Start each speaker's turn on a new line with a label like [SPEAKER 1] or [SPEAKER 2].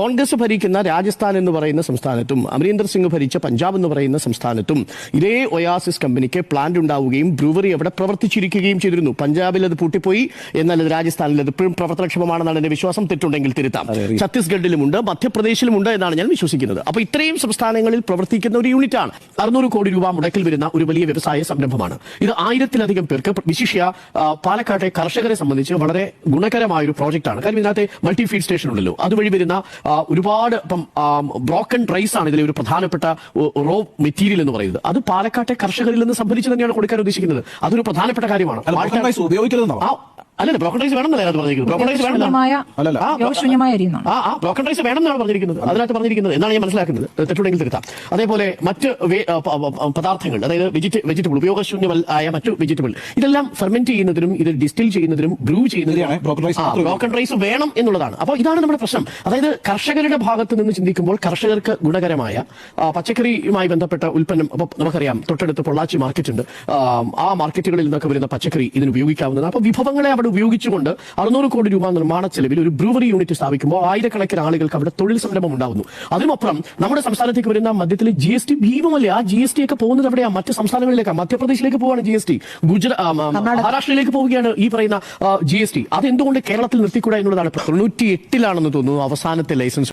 [SPEAKER 1] കോൺഗ്രസ് ഭരിക്കുന്ന രാജസ്ഥാൻ എന്ന് പറയുന്ന സംസ്ഥാനത്തും അമരീന്ദർ സിംഗ് ഭരിച്ച പഞ്ചാബ് എന്ന് പറയുന്ന സംസ്ഥാനത്തും ഇതേ ഒയാസിസ് കമ്പനിക്ക് പ്ലാന്റ് ഉണ്ടാവുകയും ബ്രൂവറി അവിടെ പ്രവർത്തിച്ചിരിക്കുകയും ചെയ്തിരുന്നു. പഞ്ചാബിൽ അത് പൂട്ടിപ്പോയി. എന്നാൽ അത് രാജസ്ഥാനിൽ അത് ഇപ്പോഴും പ്രവർത്തനക്ഷമമാണെന്നാണ് എന്റെ വിശ്വാസം. തെറ്റുണ്ടെങ്കിൽ തിരുത്താം. ഛത്തീസ്ഗഡിലുമുണ്ട് മധ്യപ്രദേശിലുമുണ്ട് എന്നാണ് ഞാൻ വിശ്വസിക്കുന്നത്. അപ്പൊ ഇത്രയും സംസ്ഥാനങ്ങളിൽ പ്രവർത്തിക്കുന്ന ഒരു യൂണിറ്റാണ് അറുന്നൂറ് കോടി രൂപ മുടക്കിൽ വരുന്ന ഒരു വലിയ വ്യവസായ സംരംഭമാണ്. ഇത് ആയിരത്തിലധികം പേർക്ക് വിശിഷ്യ പാലക്കാട്ടെ കർഷകരെ സംബന്ധിച്ച് വളരെ ഗുണകരമായ ഒരു പ്രോജക്റ്റാണ് കാര്യം ഇതിനകത്ത് മൾട്ടി ഫീഡ് സ്റ്റേഷൻ ഉണ്ടല്ലോ. അതുവഴി വരുന്ന ഒരുപാട് ഇപ്പം ബ്രോക്കൺ റൈസ് ആണ് ഇതിലെ ഒരു പ്രധാനപ്പെട്ട റോ മെറ്റീരിയൽ എന്ന് പറയുന്നത്. അത് പാലക്കാട്ടെ കർഷകരിൽ നിന്ന് സംഭരിച്ച് തന്നെയാണ് കൊടുക്കാൻ ഉദ്ദേശിക്കുന്നത്. അതൊരു പ്രധാനപ്പെട്ട കാര്യമാണ്. അല്ലല്ല ബ്രോക്കൺ റൈസ് വേണമെന്നല്ല പറഞ്ഞിരിക്കുന്നത്. ബ്രോക്കൺ റൈസ് വേണമെന്നാണ്. ആ, ആ ബ്രോക്കൺ റൈസ് വേണമെന്നാണ് പറഞ്ഞിരിക്കുന്നത്. അതിനകത്ത് പറഞ്ഞിരിക്കുന്നത് എന്നാണ് ഞാൻ മനസ്സിലാക്കുന്നത്. തെറ്റുണ്ടെങ്കിൽ തിരുത്താം. അതേപോലെ മറ്റ് പദാർത്ഥങ്ങൾ അതായത് വെജിറ്റബിൾ വെജിറ്റബിൾ ആയ മറ്റു വെജിറ്റബിൾ ഇതെല്ലാം ഫെർമെന്റ് ചെയ്യുന്നതിനും ഇത് ഡിസ്റ്റിൽ ചെയ്യുന്നതിനും ബ്രൂ
[SPEAKER 2] ചെയ്യുന്നതിനും broken rice മാത്രമേ
[SPEAKER 1] ബ്രോക്കൺ റൈസ് വേണം എന്നുള്ളതാണ്. അപ്പോൾ ഇതാണ് നമ്മുടെ പ്രശ്നം. അതായത് കർഷകരുടെ ഭാഗത്ത് നിന്ന് ചിന്തിക്കുമ്പോൾ കർഷകർക്ക് ഗുണകരമായ പച്ചക്കറിയുമായി ബന്ധപ്പെട്ട ഉൽപ്പന്നം അപ്പോൾ നമുക്കറിയാം തൊട്ടടുത്ത് പൊള്ളാച്ചി മാർക്കറ്റ് ഉണ്ട്. ആ, ആ മാർക്കറ്റുകളിൽ നിന്നൊക്കെ വരുന്ന പച്ചക്കറി ഇതിന് ഉപയോഗിക്കാവുന്നതാണ്. അപ്പോൾ വിഭവങ്ങളെ അവിടെ ഉപയോഗിച്ചുകൊണ്ട് അറുന്നൂറ് കോടി രൂപ നിർമ്മാണ ചെലവിൽ ഒരു ബ്രൂവറി യൂണിറ്റ് സ്ഥാപിക്കുമ്പോൾ ആയിരക്കണക്കിന് ആളുകൾക്ക് അവിടെ തൊഴിൽ സംരംഭം ഉണ്ടാകുന്നു. അതിനപ്പുറം നമ്മുടെ സംസ്ഥാനത്തേക്ക് വരുന്ന മദ്യത്തിൽ ജി എസ് ടി ഭീമമല്ലേ? ആ ജി എസ് ടി ഒക്കെ പോകുന്നത് എവിടെയാണ് മറ്റ് സംസ്ഥാനങ്ങളിലേക്ക്. മധ്യപ്രദേശിലേക്ക് പോവാണ് ജി എസ് ടി ഗുജറാത്ത് മഹാരാഷ്ട്രയിലേക്ക് പോവുകയാണ് ഈ പറയുന്ന ജി എസ് ടി അത് എന്തുകൊണ്ട് കേരളത്തിൽ നിർത്തിക്കൂടാ എന്നുള്ളതാണ് തൊണ്ണൂറ്റി എട്ടിലാണെന്ന് തോന്നുന്നു അവസാനത്തെ ലൈസൻസ്.